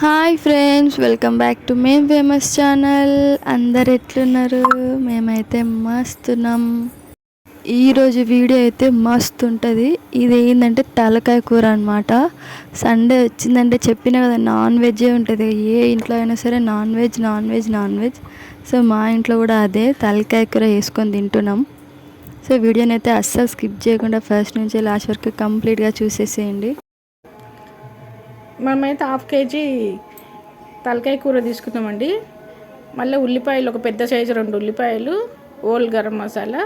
Hi friends welcome back to మేం famous channel. అందరు ఎట్లున్నారు? మేమైతే మస్తున్నాం. ఈరోజు వీడియో అయితే మస్తు ఉంటుంది. ఇది ఏంటంటే తలకాయ కూర అనమాట సండే వచ్చిందంటే చెప్పిన కదా నాన్ వెజ్జే ఉంటుంది. ఏ ఇంట్లో అయినా సరే non veg non veg non veg. So మా ఇంట్లో కూడా అదే తలకాయ కూర వేసుకొని తింటున్నాం. సో వీడియోని అయితే అస్సలు స్కిప్ చేయకుండా ఫస్ట్ నుంచి లాస్ట్ వరకు కంప్లీట్గా చూసేసేయండి. మనమైతే హాఫ్ కేజీ తలకాయ కూర తీసుకున్నామండి మళ్ళీ ఉల్లిపాయలు ఒక పెద్ద సైజు రెండు ఉల్లిపాయలు ఓల్ గరం మసాలా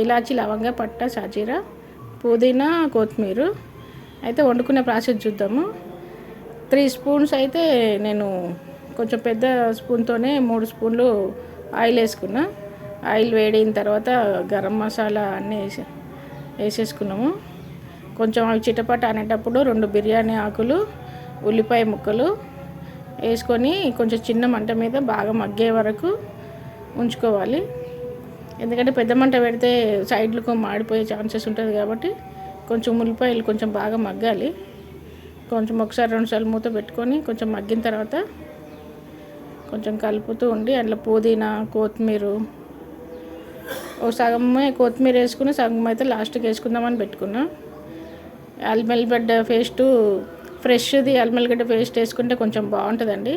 ఇలాచి లవంగ పట్ట షాజీరా పుదీనా కొత్తిమీర. అయితే వండుకునే ప్రాసెస్ చూద్దాము. త్రీ స్పూన్స్ అయితే నేను కొంచెం పెద్ద స్పూన్తోనే మూడు స్పూన్లు ఆయిల్ వేసుకున్నా. ఆయిల్ వేడిన తర్వాత గరం మసాలా అన్నీ వేసి వేసేసుకున్నాము. కొంచెం అవి చిటపట అనేటప్పుడు రెండు బిర్యానీ ఆకులు ఉల్లిపాయ ముక్కలు వేసుకొని కొంచెం చిన్న మంట మీద బాగా మగ్గే వరకు ఉంచుకోవాలి. ఎందుకంటే పెద్ద మంట పెడితే సైడ్లకు మాడిపోయే ఛాన్సెస్ ఉంటుంది కాబట్టి కొంచెం ఉల్లిపాయలు కొంచెం బాగా మగ్గాలి. కొంచెం ఒకసారి రెండుసార్లు మూత పెట్టుకొని కొంచెం మగ్గిన తర్వాత కొంచెం కలుపుతూ ఉండి అందులో పుదీనా కొత్తిమీర ఓ సగమే కొత్తిమీర వేసుకుని సగం అయితే లాస్ట్కి వేసుకుందామని పెట్టుకున్నా. అల్మెల్బెడ్ పేస్టు ఫ్రెష్ది అల్మెల్గడ్డ పేస్ట్ వేసుకుంటే కొంచెం బాగుంటుందండి.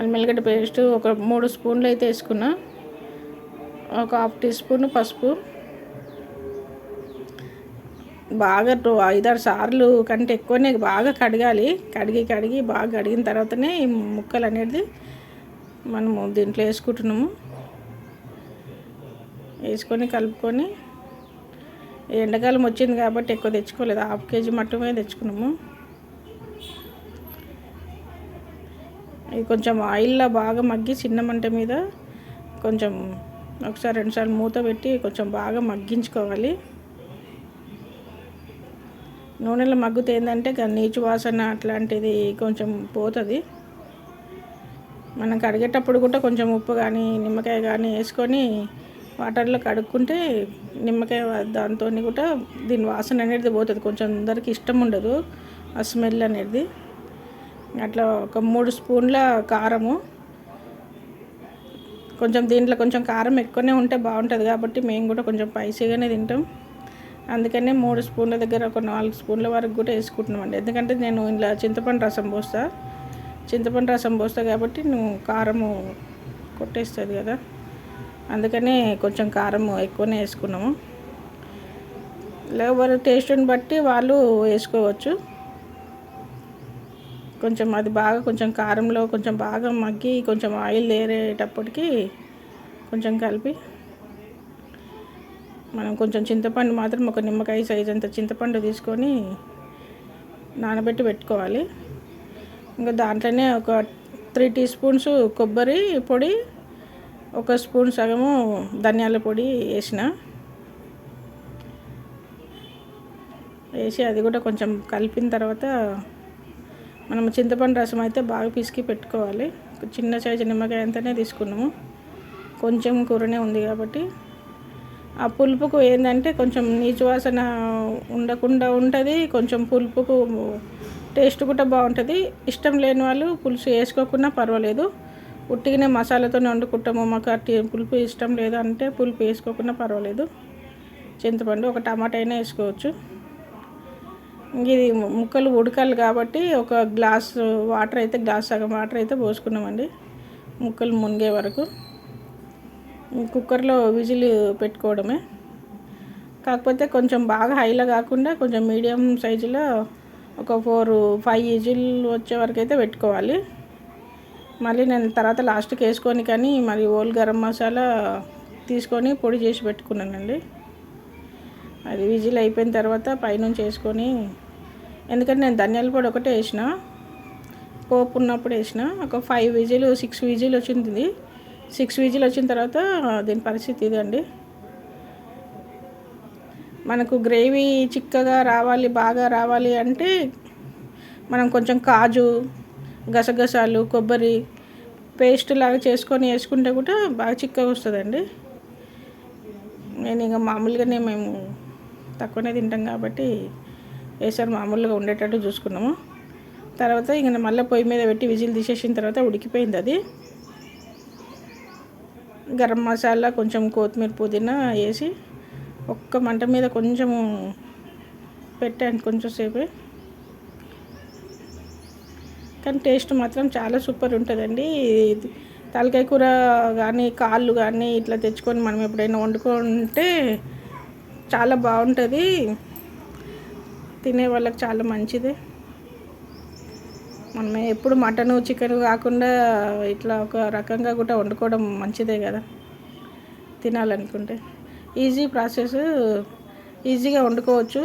అల్మెల్గడ్డ పేస్ట్ ఒక మూడు స్పూన్లు అయితే వేసుకున్నా. ఒక హాఫ్ టీ స్పూన్ పసుపు. బాగా టూ ఐదారు సార్లు కంటే ఎక్కువనే బాగా కడగాలి. కడిగి కడిగి బాగా కడిగిన తర్వాతనే ఈ ముక్కలు అనేది మనము దీంట్లో వేసుకుంటున్నాము. వేసుకొని కలుపుకొని ఎండాకాలం వచ్చింది కాబట్టి ఎక్కువ తెచ్చుకోలేదు. హాఫ్ కేజీ మట్టమే తెచ్చుకున్నాము. ఇది కొంచెం ఆయిల్లో బాగా మగ్గి చిన్న మంట మీద కొంచెం ఒకసారి రెండుసార్లు మూత పెట్టి కొంచెం బాగా మగ్గించుకోవాలి. నూనెలో మగ్గుతే ఏంటంటే నీచు వాసన అట్లాంటిది కొంచెం పోతుంది. మనం కడిగేటప్పుడు కూడా కొంచెం ఉప్పు కానీ నిమ్మకాయ కానీ వేసుకొని వాటర్లో కడుక్కుంటే నిమ్మకాయ దాంతో కూడా దీని వాసన అనేది పోతుంది. కొంచెం అందరికి ఇష్టం ఉండదు ఆ స్మెల్ అనేది. అట్లా ఒక మూడు స్పూన్ల కారము. కొంచెం దీంట్లో కొంచెం కారం ఎక్కువనే ఉంటే బాగుంటుంది కాబట్టి మేము కూడా కొంచెం స్పైసీగానే తింటాం. అందుకనే మూడు స్పూన్ల దగ్గర ఒక నాలుగు స్పూన్ల వరకు కూడా వేసుకుంటున్నామండి ఎందుకంటే నేను ఇలా చింతపండు రసం పోస్తా. చింతపండు రసం పోస్తా కాబట్టి నువ్వు కారము కొట్టేస్తుంది కదా. అందుకనే కొంచెం కారం ఎక్కువనే వేసుకున్నాము. ఎవరి టేస్ట్ని బట్టి వాళ్ళు వేసుకోవచ్చు. కొంచెం అది బాగా కొంచెం కారంలో కొంచెం బాగా మగ్గి కొంచెం ఆయిల్ ఏరేటప్పటికి కొంచెం కలిపి మనం కొంచెం చింతపండు మాత్రం ఒక నిమ్మకాయ సైజ్ అంత చింతపండు తీసుకొని నానబెట్టి పెట్టుకోవాలి. ఇంకా దాంట్లోనే ఒక త్రీ టీ స్పూన్స్ కొబ్బరి పొడి ఒక స్పూన్ సగము ధనియాల పొడి వేసిన. వేసి అది కూడా కొంచెం కలిపిన తర్వాత మనం చింతపండు రసం అయితే బాగా పిసికి పెట్టుకోవాలి. చిన్న సైజు నిమ్మకాయ అంతనే తీసుకున్నాము. కొంచెం కూరనే ఉంది కాబట్టి. ఆ పులుపుకు ఏంటంటే కొంచెం నీచు వాసన ఉండకుండా ఉంటుంది. కొంచెం పులుపుకు టేస్ట్ కూడా బాగుంటుంది. ఇష్టం లేని వాళ్ళు పులుసు వేసుకోకుండా పర్వాలేదు. ఉట్టిగానే మసాలాతోనే వండుకుంటాము మాకు అట్టి పులుపు ఇష్టం లేదంటే పులుపు వేసుకోకుండా పర్వాలేదు. చింతపండు ఒక టమాటా అయినా వేసుకోవచ్చు. ఇది ముక్కలు ఉడకాలి కాబట్టి ఒక గ్లాస్ వాటర్ అయితే గ్లాస్ సగం వాటర్ అయితే పోసుకున్నామండి. ముక్కలు మునిగే వరకు. కుక్కర్లో విజిల్ పెట్టుకోవడమే. కాకపోతే కొంచెం బాగా హైలో కాకుండా కొంచెం మీడియం సైజులో ఒక ఫోర్ ఫైవ్ విజిల్ వచ్చే వరకు అయితే పెట్టుకోవాలి. మళ్ళీ నేను తర్వాత లాస్ట్కి వేసుకొని కానీ మరి ఓల్ గరం మసాలా తీసుకొని పొడి చేసి పెట్టుకున్నానండి. అది విజిల్ అయిపోయిన తర్వాత పైనుంచి వేసుకొని ఎందుకంటే నేను ధనియాల పొడి ఒకటే వేసిన పోపు ఉన్నప్పుడు వేసిన ఒక ఫైవ్ విజిల్ సిక్స్ విజిల్ వచ్చింది. సిక్స్ విజిల్ వచ్చిన తర్వాత దీని పరిస్థితి ఇదండి మనకు గ్రేవీ చిక్కగా రావాలి బాగా రావాలి అంటే మనం కొంచెం కాజు గసగసాలు కొబ్బరి పేస్ట్ లాగా చేసుకొని వేసుకుంటే కూడా బాగా చిక్కగా వస్తుందండి. నేను ఇక మామూలుగానే మేము తక్కువనే తింటాం కాబట్టి వేసారు మామూలుగా ఉండేటట్టు చూసుకున్నాము. తర్వాత ఇంక మళ్ళీ పొయ్యి మీద పెట్టి విజిల్ తీసేసిన తర్వాత ఉడికిపోయింది అది. గరం మసాలా కొంచెం కొత్తిమీర పుదీనా వేసి ఒక్క మంట మీద కొంచెము పెట్టాను కొంచెంసేపు కానీ టేస్ట్ మాత్రం చాలా సూపర్ ఉంటుందండి. తలకాయ కూర కానీ కాళ్ళు కానీ ఇట్లా తెచ్చుకొని మనం ఎప్పుడైనా వండుకుంటే చాలా బాగుంటుంది. తినే వాళ్ళకి చాలా మంచిది. మనం ఎప్పుడు మటను చికెన్ కాకుండా ఇట్లా ఒక రకంగా కూడా వండుకోవడం మంచిదే కదా. తినాలనుకుంటే. ఈజీ ప్రాసెస్ ఈజీగా వండుకోవచ్చు.